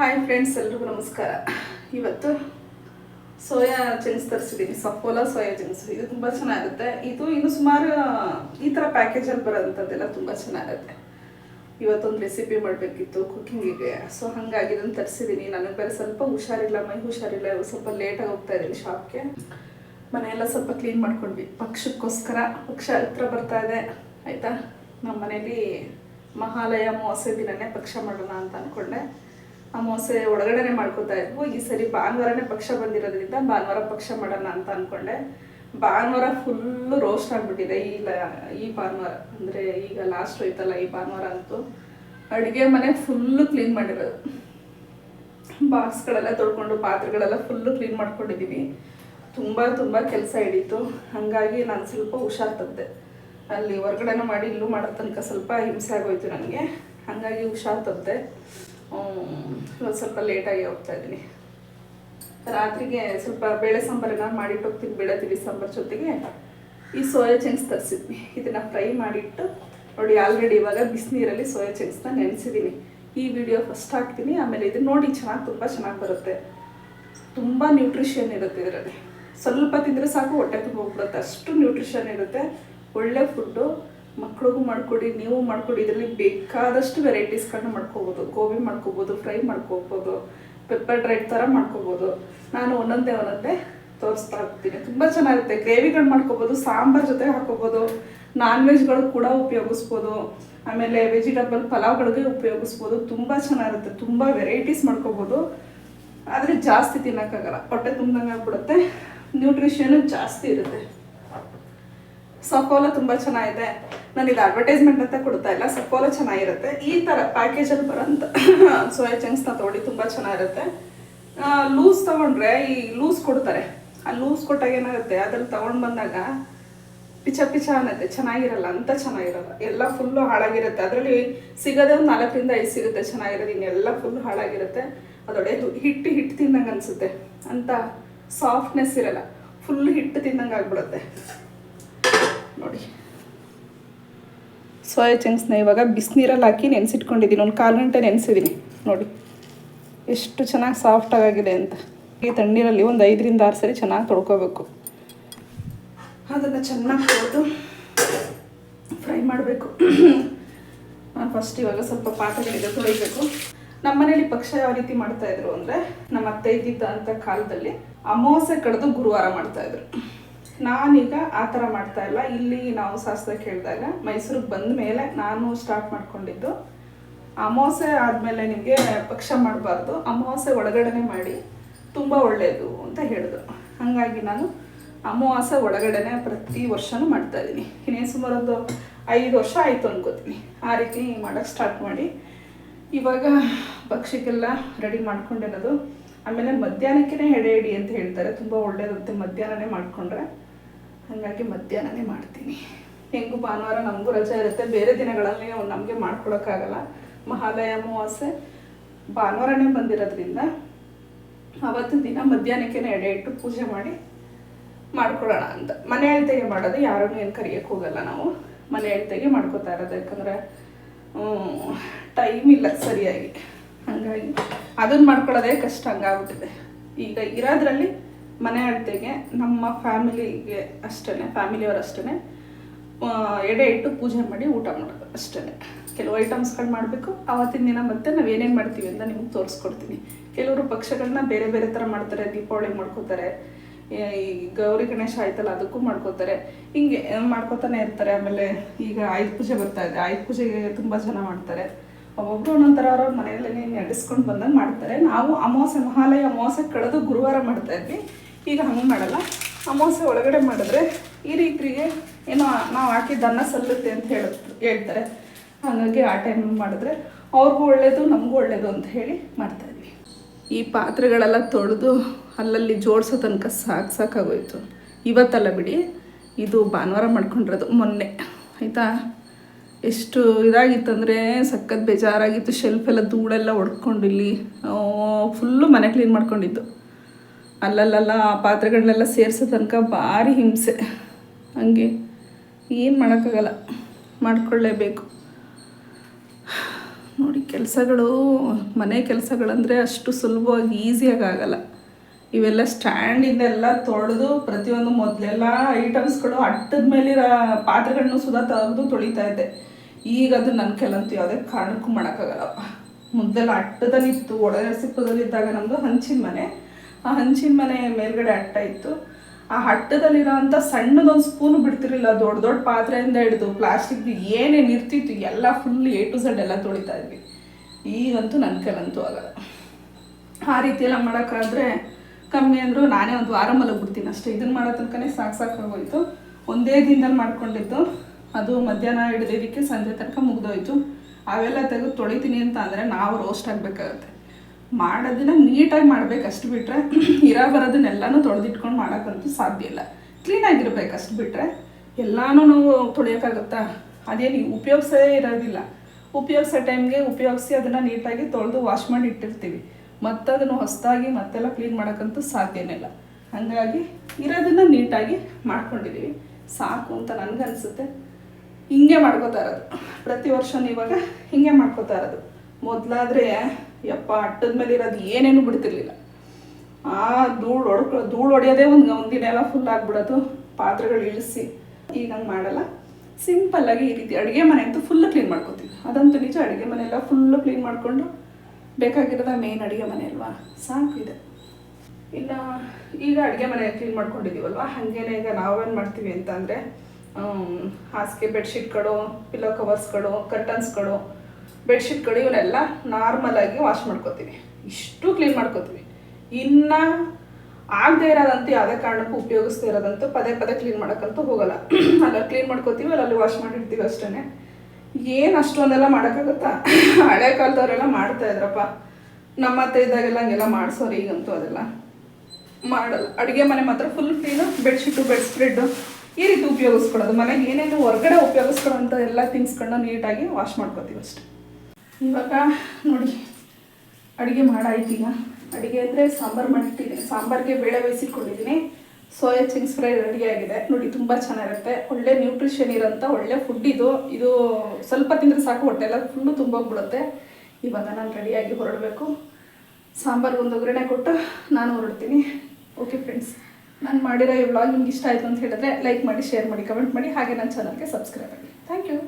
Hi friends ಎಲ್ರಿಗೂ ನಮಸ್ಕಾರ. ಇವತ್ತು ಸೋಯಾ ಜಿನ್ಸ್ ತರಿಸಿದ್ದೀನಿ ಸಫೋಲಾ ಸೋಯಾ ಜಿನ್ಸ್ ಇದು ತುಂಬ ಚೆನ್ನಾಗುತ್ತೆ. ಇದು ಇನ್ನು ಸುಮಾರು, ಈ ಥರ ಪ್ಯಾಕೇಜಲ್ಲಿ ಬರೋಂಥದ್ದೆಲ್ಲ ತುಂಬ ಚೆನ್ನಾಗುತ್ತೆ. ಇವತ್ತೊಂದು ರೆಸಿಪಿ ಮಾಡಬೇಕಿತ್ತು ಕುಕ್ಕಿಂಗಿಗೆ ಸೊ ಹಾಗಾಗಿ ಇದನ್ನು ತರಿಸಿದ್ದೀನಿ ನನಗೆ ಬೇರೆ ಸ್ವಲ್ಪ ಹುಷಾರಿಲ್ಲ. ಮೈ ಹುಷಾರಿಲ್ಲ. ಸ್ವಲ್ಪ ಲೇಟಾಗಿ ಹೋಗ್ತಾ ಇದ್ದೀನಿ ಶಾಪ್ಗೆ ಮನೆಯೆಲ್ಲ ಸ್ವಲ್ಪ ಕ್ಲೀನ್ ಮಾಡ್ಕೊಂಡ್ವಿ. ಪಕ್ಷಕ್ಕೋಸ್ಕರ ಪಕ್ಷ ಹತ್ರ ಬರ್ತಾ ಇದೆ. ಆಯಿತಾ? ನಮ್ಮ ಮನೇಲಿ ಮಹಾಲಯ, ಅಮಾವಾಸ್ಯೆ ದಿನನೇ ಪಕ್ಷ ಮಾಡೋಣ ಅಂತ ಅಂದ್ಕೊಂಡೆ ಅಮಾವಾಸ್ಯೆ ಒಳಗಡೆನೆ ಮಾಡ್ಕೋತಾ ಇದ್ವು. ಈ ಸರಿ ಭಾನುವಾರನೇ ಪಕ್ಷ ಬಂದಿರೋದ್ರಿಂದ ಭಾನುವಾರ ಪಕ್ಷ ಮಾಡೋಣ ಅಂತ ಅಂದ್ಕೊಂಡೆ ಭಾನುವಾರ ಫುಲ್ಲು ರೋಸ್ಟ್ ಆಗಿಬಿಟ್ಟಿದೆ ಈ ಈ ಭಾನುವಾರ. ಅಂದರೆ ಈಗ ಲಾಸ್ಟ್ ಹೋಯ್ತಲ್ಲ ಈ ಭಾನುವಾರ ಅಂತೂ. ಅಡುಗೆ ಮನೆ ಫುಲ್ಲು ಕ್ಲೀನ್ ಮಾಡಿರೋದು. ಬಾಕ್ಸ್ಗಳೆಲ್ಲ ತೊಳ್ಕೊಂಡು ಪಾತ್ರೆಗಳೆಲ್ಲ ಫುಲ್ಲು ಕ್ಲೀನ್ ಮಾಡ್ಕೊಂಡಿದ್ದೀವಿ ತುಂಬ ತುಂಬ ಕೆಲಸ ಹಿಡೀತು. ಹಾಗಾಗಿ ನಾನು ಸ್ವಲ್ಪ ಹುಷಾರು ತಂದೆ ಅಲ್ಲಿ ಹೊರ್ಗಡೆನೂ ಮಾಡಿ ಇಲ್ಲೂ ಮಾಡೋ ತನಕ ಸ್ವಲ್ಪ ಹಿಂಸೆ ಆಗೋಯ್ತು ನನಗೆ. ಹಾಗಾಗಿ ಹುಷಾರು ತಪ್ಪಿದೆ ಇವತ್ತು ಸ್ವಲ್ಪ ಲೇಟಾಗಿ ಹೋಗ್ತಾ ಇದ್ದೀನಿ. ರಾತ್ರಿಗೆ ಸ್ವಲ್ಪ ಬೇಳೆ ಸಾಂಬಾರು ಮಾಡಿಟ್ಟು ಮಾಡಿಟ್ಟೋಗ್ತೀನಿ ಬೇಳೆ ತಿಳಿ ಸಾಂಬಾರು ಜೊತೆಗೆ. ಈ ಸೋಯಾ ಚಂಕ್ಸ್ ತರಿಸಿದ್ವಿ ಇದನ್ನು ಫ್ರೈ ಮಾಡಿಟ್ಟು, ನೋಡಿ ಆಲ್ರೆಡಿ ಇವಾಗ ಬಿಸಿನೀರಲ್ಲಿ ಸೋಯಾ ಚಂಕ್ಸ್ನ ನೆನೆಸಿದ್ದೀನಿ ಈ ವಿಡಿಯೋ ಫಸ್ಟ್ ಹಾಕ್ತೀನಿ, ಆಮೇಲೆ ಇದು ನೋಡಿ ಚೆನ್ನಾಗಿ, ತುಂಬ ಚೆನ್ನಾಗಿ ಬರುತ್ತೆ. ತುಂಬ ನ್ಯೂಟ್ರಿಷನ್ ಇರುತ್ತೆ ಇದರಲ್ಲಿ. ಸ್ವಲ್ಪ ತಿಂದರೆ ಸಾಕು, ಹೊಟ್ಟೆ ತುಂಬ ಹೋಗ್ಬಿಡುತ್ತೆ ಅಷ್ಟು ನ್ಯೂಟ್ರಿಷನ್ ಇರುತ್ತೆ. ಒಳ್ಳೆ ಫುಡ್ಡು ಮಕ್ಳಿಗೂ ಮಾಡ್ಕೊಡಿ, ನೀವು ಮಾಡ್ಕೊಡಿ, ಇದರಲ್ಲಿ ಬೇಕಾದಷ್ಟು ವೆರೈಟೀಸ್ಗಳನ್ನ ಮಾಡ್ಕೋಬೋದು. ಗೋಬಿ ಮಾಡ್ಕೋಬೋದು, ಫ್ರೈ ಮಾಡ್ಕೋಬೋದು ಪೆಪ್ಪರ್ ಡ್ರೈಡ್ ಥರ ಮಾಡ್ಕೋಬೋದು. ನಾನು ಒಂದೊಂದೇ ಒಂದೊಂದೇ ತೋರಿಸ್ತಾ ಹೋಗ್ತೀನಿ ತುಂಬ ಚೆನ್ನಾಗಿರುತ್ತೆ. ಗ್ರೇವಿಗಳು ಮಾಡ್ಕೋಬೋದು, ಸಾಂಬಾರ್ ಜೊತೆ ಹಾಕೋಬೋದು ನಾನ್ ವೆಜ್ಗಳು ಕೂಡ ಉಪಯೋಗಿಸ್ಬೋದು. ಆಮೇಲೆ ವೆಜಿಟೇಬಲ್ ಪಲಾವ್ಗಳಿಗೆ ಉಪಯೋಗಿಸ್ಬೋದು. ತುಂಬ ಚೆನ್ನಾಗಿರುತ್ತೆ. ತುಂಬ ವೆರೈಟೀಸ್ ಮಾಡ್ಕೋಬೋದು. ಆದರೆ ಜಾಸ್ತಿ ತಿನ್ನೋಕ್ಕಾಗಲ್ಲ. ಹೊಟ್ಟೆ ತುಂಬ್ದಂಗೆ ಆಗ್ಬಿಡುತ್ತೆ. ನ್ಯೂಟ್ರಿಷನ್ ಜಾಸ್ತಿ ಇರುತ್ತೆ. ಸಫೋಲ ತುಂಬ ಚೆನ್ನಾಗಿದೆ. ನಾನು ಇದು ಅಡ್ವರ್ಟೈಸ್ಮೆಂಟ್ ಅಂತ ಕೊಡ್ತಾ ಇಲ್ಲ. ಸಫೋಲ ಚೆನ್ನಾಗಿರುತ್ತೆ. ಈ ಥರ ಪ್ಯಾಕೇಜಲ್ಲಿ ಬರೋಂಥ ಸೋಯಾ ಚಂಕ್ಸ್ನ ತೊಗೊಳ್ಳಿ ತುಂಬ ಚೆನ್ನಾಗಿರುತ್ತೆ. ಲೂಸ್ ತೊಗೊಂಡ್ರೆ ಈ ಲೂಸ್ ಕೊಡ್ತಾರೆ. ಆ ಲೂಸ್ ಕೊಟ್ಟಾಗ ಏನಾಗುತ್ತೆ? ಅದ್ರಲ್ಲಿ ತೊಗೊಂಡು ಬಂದಾಗ ಪಿಚ ಪಿಚ ಅನ್ನತ್ತೆ. ಚೆನ್ನಾಗಿರಲ್ಲ, ಅಂತ ಚೆನ್ನಾಗಿರಲ್ಲ. ಎಲ್ಲ ಫುಲ್ಲು ಹಾಳಾಗಿರುತ್ತೆ. ಅದರಲ್ಲಿ ಸಿಗೋದೇ ಒಂದು ನಾಲ್ಕರಿಂದ ಐದು ಸಿಗುತ್ತೆ. ಚೆನ್ನಾಗಿರೋದು ಇನ್ನೆಲ್ಲ ಫುಲ್ ಹಾಳಾಗಿರುತ್ತೆ. ಅದೊಡೆದು ಹಿಟ್ಟು ಹಿಟ್ಟು ತಿಂದಂಗೆ ಅನಿಸುತ್ತೆ. ಅಂತ ಸಾಫ್ಟ್ನೆಸ್ ಇರಲ್ಲ. ಫುಲ್ ಹಿಟ್ಟು ತಿಂದಂಗೆ ಆಗ್ಬಿಡುತ್ತೆ. ನೋಡಿ. ಸೋಯಾ ಚಂಕ್ಸ್ನ ಇವಾಗ ಬಿಸಿನೀರಲ್ಲಿ ಹಾಕಿ ನೆನೆಸಿಟ್ಕೊಂಡಿದ್ದೀನಿ. ಒಂದು ಕಾಲು ಗಂಟೆ ನೆನೆಸಿದ್ದೀನಿ. ನೋಡಿ. ಎಷ್ಟು ಚೆನ್ನಾಗಿ ಸಾಫ್ಟಾಗಿ ಆಗಿದೆ ಅಂತ. ಈ ತಣ್ಣೀರಲ್ಲಿ ಒಂದು ಐದರಿಂದ ಆರು ಸರಿ ಚೆನ್ನಾಗಿ ತೊಳ್ಕೊಬೇಕು. ಅದನ್ನು ಚೆನ್ನಾಗಿ ತೊಳೆದು ಫ್ರೈ ಮಾಡಬೇಕು. ನಾನು ಫಸ್ಟ್ ಇವಾಗ ಸ್ವಲ್ಪ ಪಾತ್ರೆಗಳಿದೆ ತೊಳಿಬೇಕು. ನಮ್ಮ ಮನೇಲಿ ಪಕ್ಷ ಯಾವ ರೀತಿ ಮಾಡ್ತಾಯಿದ್ರು ಅಂದರೆ, ನಮ್ಮ ಅತ್ತೆ ಕಾಲದಲ್ಲಿ ಅಮಾವಾಸ್ಯೆ ಕಡ್ದು ಗುರುವಾರ ಮಾಡ್ತಾ ಇದ್ರು. ನಾನೀಗ ಆ ಥರ ಮಾಡ್ತಾ ಇಲ್ಲ. ಇಲ್ಲಿ ನಾವು ಶಾಸ್ತ್ರ ಕೇಳಿದಾಗ ಮೈಸೂರಿಗೆ ಬಂದ ಮೇಲೆ ನಾನು ಸ್ಟಾರ್ಟ್ ಮಾಡ್ಕೊಂಡಿದ್ದು. ಅಮಾವಾಸ್ಯೆ ಆದಮೇಲೆ ನಿಮಗೆ ಪಕ್ಷ ಮಾಡಬಾರ್ದು. ಅಮಾವಾಸ್ಯೆ ಒಳಗಡೆನೆ ಮಾಡಿ ತುಂಬ ಒಳ್ಳೆಯದು ಅಂತ ಹೇಳಿದ್ರು. ಹಾಗಾಗಿ ನಾನು ಅಮಾವಾಸ್ಯೆ ಒಳಗಡೆನೆ ಪ್ರತಿ ವರ್ಷನೂ ಮಾಡ್ತಾ ಇದ್ದೀನಿ. ಇನ್ನೇನು ಸುಮಾರು ಒಂದು ಐದು ವರ್ಷ ಆಯಿತು ಅನ್ಕೋತೀನಿ. ಆ ರೀತಿ ಮಾಡೋಕ್ಕೆ ಸ್ಟಾರ್ಟ್ ಮಾಡಿ. ಇವಾಗ ಭಕ್ಷ್ಯಕ್ಕೆಲ್ಲ ರೆಡಿ ಮಾಡ್ಕೊಂಡಿರೋದು ಆಮೇಲೆ ಮಧ್ಯಾಹ್ನಕ್ಕೇ ಎಡೆ ಇಡಿ ಅಂತ ಹೇಳ್ತಾರೆ. ತುಂಬ ಒಳ್ಳೆಯದಂತೆ ಮಧ್ಯಾಹ್ನನೇ ಮಾಡಿಕೊಂಡ್ರೆ. ಹಾಗಾಗಿ ಮಧ್ಯಾಹ್ನನೇ ಮಾಡ್ತೀನಿ. ಹೆಂಗು ಭಾನುವಾರ ನಮಗೂ ರಜೆ ಇರುತ್ತೆ. ಬೇರೆ ದಿನಗಳಲ್ಲಿ ನಮಗೆ ಮಾಡ್ಕೊಳಕ್ಕಾಗಲ್ಲ. ಮಹಾಲಯ, ಅಮಾವಾಸ್ಯೆ ಭಾನುವಾರನೇ ಬಂದಿರೋದ್ರಿಂದ ಅವತ್ತು ದಿನ ಮಧ್ಯಾಹ್ನಕ್ಕೆ ಎಡೆ ಇಟ್ಟು ಪೂಜೆ ಮಾಡಿ ಮಾಡ್ಕೊಳ್ಳೋಣ ಅಂತ. ಮನೆ ಅಳ್ತೆಗೆ ಮಾಡೋದು ಯಾರನ್ನೂ ಏನು ಕರಿಯೋಕ್ಕೆ ಹೋಗಲ್ಲ ನಾವು. ಮನೆ ಅಳ್ತೆಗೆ ಮಾಡ್ಕೋತಾ ಇರೋದು. ಯಾಕಂದರೆ ಟೈಮ್ ಇಲ್ಲ ಸರಿಯಾಗಿ. ಹಾಗಾಗಿ ಅದನ್ನು ಮಾಡ್ಕೊಳ್ಳೋದೇ ಕಷ್ಟ ಹಂಗಾಗ್ಬಿಟ್ಟಿದೆ. ಈಗ ಇರೋದ್ರಲ್ಲಿ ಮನೆ ಅಳತೆಗೆ ನಮ್ಮ ಫ್ಯಾಮಿಲಿಗೆ ಅಷ್ಟೇ ಫ್ಯಾಮಿಲಿಯವರು ಅಷ್ಟೇ ಎಡೆ ಇಟ್ಟು ಪೂಜೆ ಮಾಡಿ ಊಟ ಮಾಡೋದು ಅಷ್ಟೇ ಕೆಲವು ಐಟಮ್ಸ್ಗಳು ಮಾಡಬೇಕು, ಆವತ್ತಿನ ದಿನ ಮತ್ತೆ ನಾವು ಏನೇನು ಮಾಡ್ತೀವಿ ಅಂತ ನಿಮ್ಗೆ ತೋರಿಸ್ಕೊಡ್ತೀನಿ. ಕೆಲವರು ಪಕ್ಷಗಳನ್ನ ಬೇರೆ ಬೇರೆ ಥರ ಮಾಡ್ತಾರೆ, ದೀಪಾವಳಿ ಮಾಡ್ಕೋತಾರೆ, ಈ ಗೌರಿ ಗಣೇಶ ಆಯ್ತಲ್ಲ ಅದಕ್ಕೂ ಮಾಡ್ಕೋತಾರೆ. ಹಿಂಗೆ ಮಾಡ್ಕೋತಾನೆ ಇರ್ತಾರೆ, ಆಮೇಲೆ ಈಗ ಆಯುಧ ಪೂಜೆ ಬರ್ತಾ ಇದೆ. ಆಯುಧ ಪೂಜೆಗೆ ತುಂಬ ಜನ ಮಾಡ್ತಾರೆ. ಒಬ್ಬೊಬ್ರು ಥರ ಅವ್ರವ್ರ ಮನೆಯಲ್ಲೇ ನಡೆಸ್ಕೊಂಡು ಬಂದಂಗೆ ಮಾಡ್ತಾರೆ. ನಾವು ಅಮಾವಾಸ್ಯೆ, ಮಹಾಲಯ ಅಮಾವಾಸ್ಯೆ ಕಳೆದು ಗುರುವಾರ ಮಾಡ್ತಾ ಇದ್ವಿ. ಈಗ ಹಂಗೆ ಮಾಡಲ್ಲ. ಅಮಾವಾಸ್ಯೆ ಒಳಗಡೆ ಮಾಡಿದ್ರೆ ಈ ರೀತಿಗೆ ಏನೋ ನಾವು ಹಾಕಿದ್ದು ಅನ್ನ ಸಲ್ಲುತ್ತೆ ಅಂತ ಹೇಳ, ಹೇಳ್ತಾರೆ. ಹಾಗಾಗಿ ಆ ಟೈಮ್ ಮಾಡಿದ್ರೆ ಅವ್ರಿಗೂ ಒಳ್ಳೆಯದು ನಮಗೂ ಒಳ್ಳೆಯದು ಅಂತ ಹೇಳಿ ಮಾಡ್ತಾಯಿದ್ವಿ ಈ ಪಾತ್ರೆಗಳೆಲ್ಲ ತೊಳೆದು ಅಲ್ಲಲ್ಲಿ ಜೋಡಿಸೋ ತನಕ ಸಾಕು ಸಾಕಾಗೋಯ್ತು. ಇವತ್ತಲ್ಲ ಬಿಡಿ, ಇದು ಭಾನುವಾರ ಮಾಡ್ಕೊಂಡಿರೋದು ಮೊನ್ನೆ. ಆಯಿತಾ? ಎಷ್ಟು ಇದಾಗಿತ್ತಂದರೆ ಸಖತ್ ಬೇಜಾರಾಗಿತ್ತು. ಶೆಲ್ಫೆಲ್ಲ ಧೂಳೆಲ್ಲ ಒಡ್ಕೊಂಡಿಲ್ಲಿ ಫುಲ್ಲು ಮನೆ ಕ್ಲೀನ್ ಮಾಡ್ಕೊಂಡಿದ್ದು. ಅಲ್ಲಲ್ಲೆಲ್ಲ ಆ ಪಾತ್ರೆಗಳನ್ನೆಲ್ಲ ಸೇರಿಸೋ ತನಕ ಭಾರಿ ಹಿಂಸೆ. ಹಂಗೆ ಏನು ಮಾಡೋಕ್ಕಾಗಲ್ಲ. ಮಾಡಿಕೊಳ್ಳೇಬೇಕು. ನೋಡಿ, ಕೆಲಸಗಳು, ಮನೆ ಕೆಲಸಗಳಂದರೆ ಅಷ್ಟು ಸುಲಭವಾಗಿ ಈಸಿಯಾಗಿ ಆಗಲ್ಲ ಇವೆಲ್ಲ ಸ್ಟ್ಯಾಂಡಿಂದೆಲ್ಲ ತೊಳೆದು ಪ್ರತಿಯೊಂದು ಮೊದಲೆಲ್ಲ ಐಟಮ್ಸ್ಗಳು ಅಟ್ಟದ ಮೇಲಿರೋ ಪಾತ್ರೆಗಳನ್ನು ಸುಧಾ ತೆಗೆದು ತೊಳಿತಾ ಇದ್ದೆ. ಈಗ ಅದು ನನ್ನ ಕೆಲಂತೂ ಯಾವುದೇ ಕಾರಣಕ್ಕೂ ಮಾಡೋಕ್ಕಾಗಲ್ಲ. ಮುದ್ದೆಲ್ಲ ಅಟ್ಟದಲ್ಲಿತ್ತು ಒಳನರಸೀಪುರದಲ್ಲಿ ಇದ್ದಾಗ ನಮ್ಮದು ಹಂಚಿನ ಮನೆ. ಆ ಹಂಚಿನ ಮನೆ ಮೇಲ್ಗಡೆ ಅಟ್ಟ ಇತ್ತು. ಆ ಹಟ್ಟದಲ್ಲಿರೋ ಅಂಥ ಸಣ್ಣದೊಂದು ಸ್ಪೂನು ಬಿಡ್ತಿರಲಿಲ್ಲ, ದೊಡ್ಡ ದೊಡ್ಡ ಪಾತ್ರೆಯಿಂದ ಹಿಡಿದು ಪ್ಲಾಸ್ಟಿಕ್ ಏನೇನು ಇರ್ತಿತ್ತು, ಎಲ್ಲ ಫುಲ್ ಎ ಟು ಝಡ್ ಎಲ್ಲ ತೊಳಿತಾ ಇದ್ವಿ. ಈಗಂತೂ ನನ್ನ ಕೈಲಂತೂ ಆಗಲ್ಲ. ಆ ರೀತಿ ಎಲ್ಲ ಮಾಡೋಕ್ಕಾದ್ರೆ ಕಮ್ಮಿ ಅಂದರೂ ನಾನೇ ಒಂದು ವಾರ ಮಲಗ್ಬಿಡ್ತೀನಿ ಅಷ್ಟೇ. ಇದನ್ನು ಮಾಡೋ ತನಕನೇ ಸಾಕು ಸಾಕಾಗೋಯಿತು. ಒಂದೇ ದಿನದಲ್ಲಿ ಮಾಡ್ಕೊಂಡಿದ್ದು. ಅದು ಮಧ್ಯಾಹ್ನ ಹಿಡಿದಿದ್ದಕ್ಕೆ ಸಂಜೆ ತನಕ ಮುಗಿದೋಯ್ತು. ಅವೆಲ್ಲ ತೆಗೆದು ತೊಳಿತೀನಿ ಅಂತ ಅಂದರೆ ನಾವು ರೋಸ್ಟ್ ಆಗಬೇಕಾಗತ್ತೆ. ಮಾಡೋದನ್ನ ನೀಟಾಗಿ ಮಾಡ್ಬೇಕು ಅಷ್ಟು ಬಿಟ್ಟರೆ ಇರೋ ಬರೋದನ್ನೆಲ್ಲನೂ ತೊಳೆದಿಟ್ಕೊಂಡು ಮಾಡೋಕ್ಕಂತೂ ಸಾಧ್ಯ ಇಲ್ಲ. ಕ್ಲೀನಾಗಿರ್ಬೇಕು ಅಷ್ಟು ಬಿಟ್ಟರೆ ಎಲ್ಲಾನು ನಾವು ತೊಳೆಯೋಕ್ಕಾಗುತ್ತಾ? ಅದೇನು ಉಪಯೋಗಿಸೇ ಇರೋದಿಲ್ಲ. ಉಪಯೋಗಿಸೋ ಟೈಮ್ಗೆ ಉಪಯೋಗಿಸಿ ಅದನ್ನು ನೀಟಾಗಿ ತೊಳೆದು ವಾಶ್ ಮಾಡಿ ಇಟ್ಟಿರ್ತೀವಿ. ಮತ್ತೆ ಅದನ್ನು ಹೊಸದಾಗಿ ಮತ್ತೆಲ್ಲ ಕ್ಲೀನ್ ಮಾಡೋಕ್ಕಂತೂ ಸಾಧ್ಯನೇ ಇಲ್ಲ. ಹಾಗಾಗಿ ಇರೋದನ್ನು ನೀಟಾಗಿ ಮಾಡ್ಕೊಂಡಿದ್ದೀವಿ ಸಾಕು ಅಂತ ನನಗನ್ಸುತ್ತೆ. ಹಿಂಗೆ ಮಾಡ್ಕೋತಾ ಇರೋದು. ಪ್ರತಿ ವರ್ಷನೂ ಇವಾಗ ಹಿಂಗೆ ಮಾಡ್ಕೋತಾ ಇರೋದು. ಮೊದಲಾದರೆ ಯಪ್ಪ, ಅಟ್ಟದ ಮೇಲೆ ಇರೋದು ಏನೇನು ಬಿಡ್ತಿರ್ಲಿಲ್ಲ. ಆ ಧೂಳು ಹೊಡ್ಕೊ ಧೂಳು ಹೊಡೆಯೋದೇ ಒಂದು ಒಂದಿನ ಎಲ್ಲ ಫುಲ್ ಆಗಿಬಿಡೋದು, ಪಾತ್ರೆಗಳು ಇಳಿಸಿ. ಈಗ ಹಂಗೆ ಮಾಡಲ್ಲ. ಸಿಂಪಲ್ಲಾಗಿ ಈ ರೀತಿ ಅಡುಗೆ ಮನೆ ಅಂತೂ ಫುಲ್ ಕ್ಲೀನ್ ಮಾಡ್ಕೋತೀವಿ. ಅದಂತೂ ನಿಜ, ಅಡುಗೆ ಮನೆ ಎಲ್ಲ ಫುಲ್ಲು ಕ್ಲೀನ್ ಮಾಡಿಕೊಂಡು ಬೇಕಾಗಿರೋದ ಮೇನ್ ಅಡುಗೆ ಮನೆ ಅಲ್ವಾ? ಸಾಕು ಇದೆ. ಇಲ್ಲ, ಈಗ ಅಡುಗೆ ಮನೆ ಕ್ಲೀನ್ ಮಾಡ್ಕೊಂಡಿದ್ದೀವಲ್ವ ಹಾಗೇನೆ ಈಗ ನಾವೇನು ಮಾಡ್ತೀವಿ ಅಂತಂದರೆ ಹಾಸಿಗೆ ಬೆಡ್ಶೀಟ್ಗಳು ಪಿಲ್ಲೋ ಕವರ್ಸ್ಗಳು ಕರ್ಟನ್ಸ್ಗಳು ಬೆಡ್ಶೀಟ್ಗಳು ಇವನ್ನೆಲ್ಲ ನಾರ್ಮಲಾಗಿ ವಾಶ್ ಮಾಡ್ಕೋತೀವಿ. ಇಷ್ಟು ಕ್ಲೀನ್ ಮಾಡ್ಕೋತೀವಿ. ಇನ್ನು ಆಗದೆ ಇರೋದಂತೂ ಯಾವುದೇ ಕಾರಣಕ್ಕೂ ಉಪಯೋಗಿಸ್ತಾ ಇರೋದಂತೂ ಪದೇ ಪದೇ ಕ್ಲೀನ್ ಮಾಡೋಕ್ಕಂತೂ ಹೋಗಲ್ಲ. ಅಲ್ಲ ಕ್ಲೀನ್ ಮಾಡ್ಕೋತೀವಿ, ಅಲ್ಲಲ್ಲಿ ವಾಶ್ ಮಾಡಿರ್ತೀವಿ ಅಷ್ಟೇ ಏನು ಅಷ್ಟೊಂದೆಲ್ಲ ಮಾಡೋಕ್ಕಾಗುತ್ತಾ? ಹಳೆ ಕಾಲದವರೆಲ್ಲ ಮಾಡ್ತಾ ಇದ್ರಪ್ಪ. ನಮ್ಮ ಅತ್ತೆ ಇದ್ದಾಗೆಲ್ಲ ಹಂಗೆಲ್ಲ ಮಾಡಿಸೋರು ಈಗಂತೂ ಅದೆಲ್ಲ ಮಾಡಲ್ಲ. ಅಡುಗೆ ಮನೆ ಮಾತ್ರ full clean bedsheet bedspread ಈ ರೀತಿ ಉಪಯೋಗಿಸ್ಕೊಳ್ಳೋದು. ಮನೆಗೆ ಏನೇನು ಹೊರಗಡೆ ಉಪಯೋಗಿಸ್ಕೊಳ್ಳೋಂಥ ಎಲ್ಲ ಥಿಂಗ್ಸ್ಗಳನ್ನ ನೀಟಾಗಿ ವಾಶ್ ಮಾಡ್ಕೋತೀವಿ ಅಷ್ಟೆ. ಇವಾಗ ನೋಡಿ, ಅಡುಗೆ ಮಾಡಾಯ್ತೀಗ ಅಡುಗೆ ಅಂದರೆ ಸಾಂಬಾರು ಮಾಡಿಟ್ಟಿದ್ದೀನಿ. ಸಾಂಬಾರಿಗೆ ಬೇಳೆ ಬೇಯಿಸಿಟ್ಕೊಂಡಿದ್ದೀನಿ. ಸೋಯಾ ಚಿಂಗ್ಸ್ ಫ್ರೈ ರೆಡಿ ಆಗಿದೆ. ನೋಡಿ, ತುಂಬ ಚೆನ್ನಾಗಿರುತ್ತೆ. ಒಳ್ಳೆ ನ್ಯೂಟ್ರಿಷನ್ ಇರೋಂಥ ಒಳ್ಳೆ ಫುಡ್ ಇದು. ಇದು ಸ್ವಲ್ಪ ತಿಂದರೆ ಸಾಕು, ಹೊಟ್ಟೆ ಎಲ್ಲ ಫುಲ್ಲು ತುಂಬೋಗ್ಬಿಡುತ್ತೆ ಇವಾಗ ನಾನು ರೆಡಿಯಾಗಿ ಹೊರಡಬೇಕು. ಸಾಂಬಾರ್ಗೆ ಒಂದು ಒಗ್ಗರಣೆ ಕೊಟ್ಟು ನಾನು ಹೊರಡ್ತೀನಿ. ಓಕೆ ಫ್ರೆಂಡ್ಸ್ ನಾನು ಮಾಡಿರೋ ಈ ವ್ಲಾಗ್ ನಿಮ್ಗೆ ಇಷ್ಟ ಆಯಿತು ಅಂತ ಹೇಳಿದ್ರೆ ಲೈಕ್ ಮಾಡಿ ಶೇರ್ ಮಾಡಿ ಕಮೆಂಟ್ ಮಾಡಿ. ಹಾಗೆ ನನ್ನ ಚಾನಲ್ಗೆ ಸಬ್ಸ್ಕ್ರೈಬ್ ಆಗಿ ಥ್ಯಾಂಕ್ ಯು